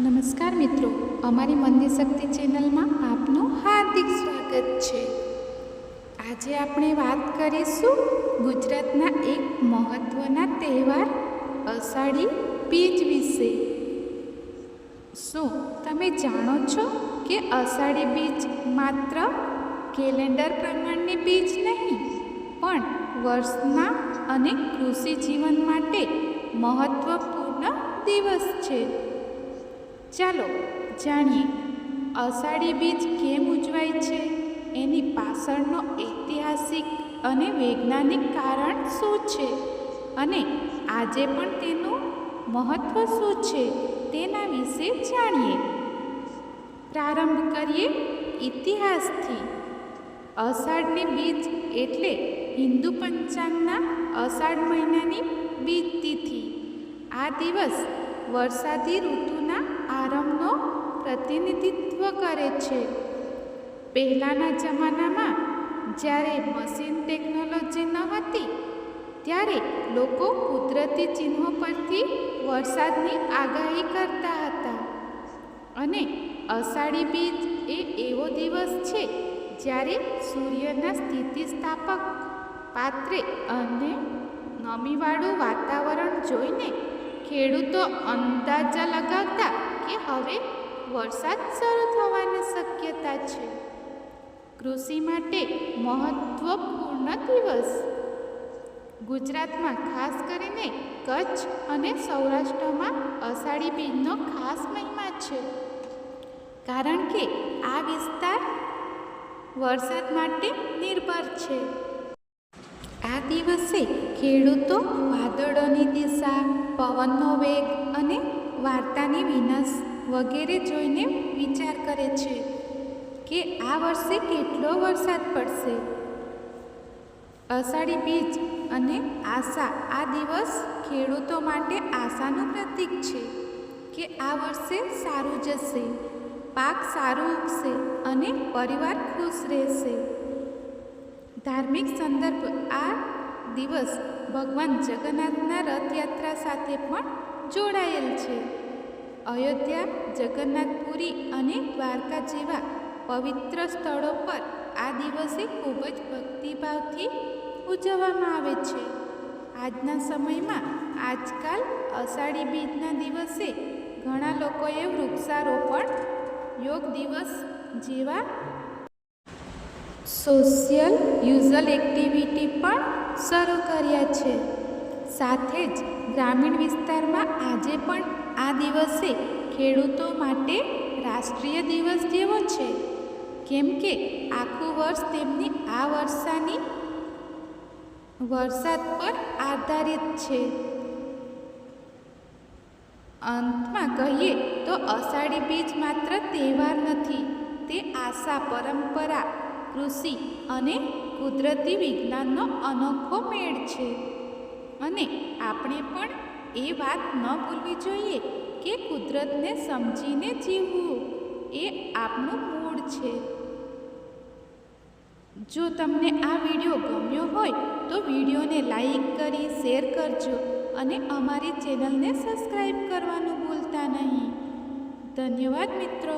નમસ્કાર મિત્રો, અમારી મંદિર શક્તિ ચેનલમાં આપનું હાર્દિક સ્વાગત છે. આજે આપણે વાત કરીશું ગુજરાતના એક મહત્ત્વના તહેવાર, અષાઢી બીજ વિશે. શું તમે જાણો છો કે અષાઢી બીજ માત્ર કેલેન્ડર પ્રમાણની બીજ નહીં, પણ વર્ષના અને કૃષિ જીવન માટે મહત્ત્વપૂર્ણ દિવસ છે? ચાલો જાણીએ, અષાઢી બીજ કેમ ઉજવાય છે? એની પાછળનો ઐતિહાસિક અને વૈજ્ઞાનિક કારણ શું છે? અને આજે પણ તેનું મહત્ત્વ શું છે તેના વિશે જાણીએ. પ્રારંભ કરીએ ઇતિહાસથી. અષાઢની બીજ એટલે હિન્દુ પંચાંગના અષાઢ મહિનાની બીજ તિથિ. આ દિવસ વરસાદી ઋતુના આરંભનો પ્રતિનિધિત્વ કરે છે. પહેલાંના જમાનામાં જ્યારે મશીન ટેકનોલોજી ન હતી, ત્યારે લોકો કુદરતી ચિહ્નો પરથી વરસાદની આગાહી કરતા હતા. અને અષાઢી બીજ એ એવો દિવસ છે જ્યારે સૂર્યના સ્થિતિસ્થાપક પાત્રે અને નમીવાળું વાતાવરણ જોઈને ખેડૂતો અંદાજા લગાવતા કે હવે વરસાદ શરૂ થવાની શક્યતા છે. કૃષિ માટે મહત્વપૂર્ણ દિવસ. ગુજરાતમાં ખાસ કરીને કચ્છ અને સૌરાષ્ટ્રમાં અષાઢી બીજનો ખાસ મહિમા છે. કારણ કે આ વિસ્તાર વરસાદ માટે નિર્ભર છે. આ દિવસે ખેડૂતો વાદળોની દિશા, પવનનો વેગ અને વાર્તાની વિનાશ વગેરે જોઈને વિચાર કરે છે કે આ વર્ષે કેટલો વરસાદ પડશે? અષાઢી બીજ અને આશા, આ દિવસ ખેડૂતો માટે આશાનું પ્રતીક છે કે આ વર્ષે સારું જશે, પાક સારું ઉગશે અને પરિવાર ખુશ રહેશે. ધાર્મિક સંદર્ભ આ દિવસ ભગવાન જગન્નાથના રથયાત્રા સાથે પણ જોડાયેલ છે. અયોધ્યા જગન્નાથપુરી અને દ્વારકા જેવા પવિત્ર સ્થળો પર આ દિવસે ખૂબ જ ભક્તિભાવથી ઉજવવામાં આવે છે. આજના સમયમાં આજકાલ અષાઢી બીજના દિવસે ઘણા લોકોએ વૃક્ષારોપણ, યોગ દિવસ જેવા સોશિયલ યુઝલ એક્ટિવિટી પણ શરૂ કર્યા છે. સાથે જ ગ્રામીણ વિસ્તારમાં આજે પણ આ દિવસે ખેડૂતો માટે રાષ્ટ્રીય દિવસ જેવો છે. કેમ કે આખું વર્ષ તેમની આ વર્ષાની વરસાદ પર આધારિત છે. અંતમાં કહીએ તો અષાઢી બીજ માત્ર તહેવાર નથી, તે આશા, પરંપરા, કૃષિ અને કુદરતી વિજ્ઞાનનો અનોખો મેળ છે. અને આપણે પણ એ વાત ન ભૂલવી જોઈએ કે કુદરતને સમજીને જીવવું એ આપણું મૂળ છે. જો તમને આ વીડિયો ગમ્યો હોય તો વિડીયોને લાઈક કરી, શેર કરજો અને અમારી ચેનલને સબસ્ક્રાઈબ કરવાનું ભૂલતા નહીં. ધન્યવાદ મિત્રો.